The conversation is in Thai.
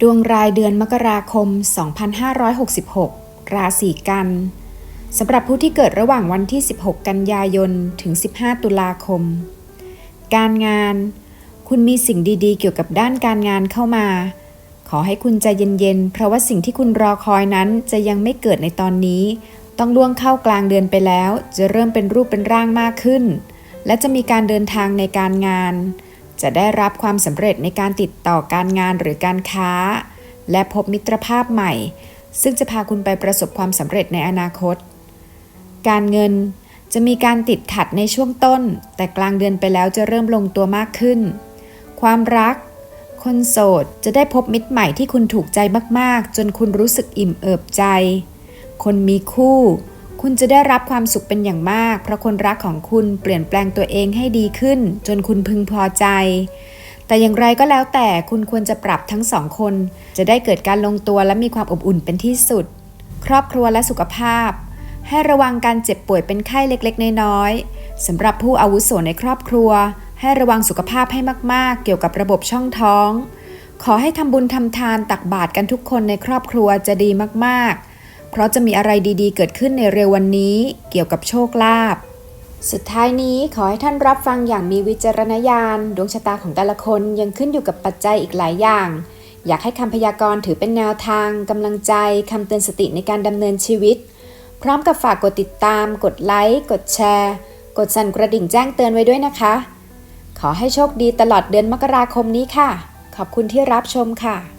ดวงรายเดือนมกราคม 2566 ราศีกัน สำหรับผู้ที่เกิดระหว่างวันที่ 16 กันยายน ถึง 15 ตุลาคม การงาน คุณมีสิ่งดีๆ เกี่ยวกับด้านการงานเข้ามา ขอให้คุณใจเย็นๆ เพราะว่าสิ่งที่คุณรอคอยนั้นจะยังไม่เกิดในตอนนี้ ต้องล่วงเข้ากลางเดือนไปแล้ว จะเริ่มเป็นรูปเป็นร่างมากขึ้น และจะมีการเดินทางในการงาน จะได้รับความสำเร็จในการติดต่อการงานหรือการค้า และพบมิตรภาพใหม่ ซึ่งจะพาคุณไปประสบความสำเร็จในอนาคต การเงินจะมีการติดขัดในช่วงต้น แต่กลางเดือนไปแล้วจะเริ่มลงตัวมากขึ้น ความรัก คนโสดจะได้พบมิตรใหม่ที่คุณถูกใจมากๆ จนคุณรู้สึกอิ่มเอิบใจ คนมีคู่ คุณจะได้รับความสุขเป็นอย่างมาก เพราะคนรักของคุณเปลี่ยนแปลงตัวเองให้ดีขึ้น จนคุณพึงพอใจ แต่อย่างไรก็แล้วแต่คุณควรจะปรับทั้งสองคน จะได้เกิดการลงตัวและมีความอบอุ่นเป็นที่สุด ครอบครัวและสุขภาพ ให้ระวังการเจ็บป่วยเป็นไข้เล็กๆ น้อยๆสำหรับผู้อาวุโสในครอบครัว ให้ระวังสุขภาพให้มาก ๆ เกี่ยวกับระบบช่องท้อง ขอให้ทำบุญทำทานตักบาตรกันทุกคนในครอบครัวจะดีมากๆ เพราะจะมีอะไรดีๆ เกิดขึ้นในเร็ววันนี้เกี่ยวกับโชคลาภสุดท้ายนี้ขอให้ท่านรับฟังอย่างมีวิจารณญาณ ดวงชะตาของแต่ละคนยังขึ้นอยู่กับปัจจัยอีกหลายอย่าง อยากให้คำพยากรณ์ถือเป็นแนวทางกำลังใจคำเตือนสติในการดำเนินชีวิต พร้อมกับฝากกดติดตาม กดไลค์กดแชร์ กดสั่นกระดิ่งแจ้งเตือนไว้ด้วยนะคะ ขอให้โชคดีตลอดเดือนมกราคมนี้ค่ะ ขอบคุณที่รับชมค่ะ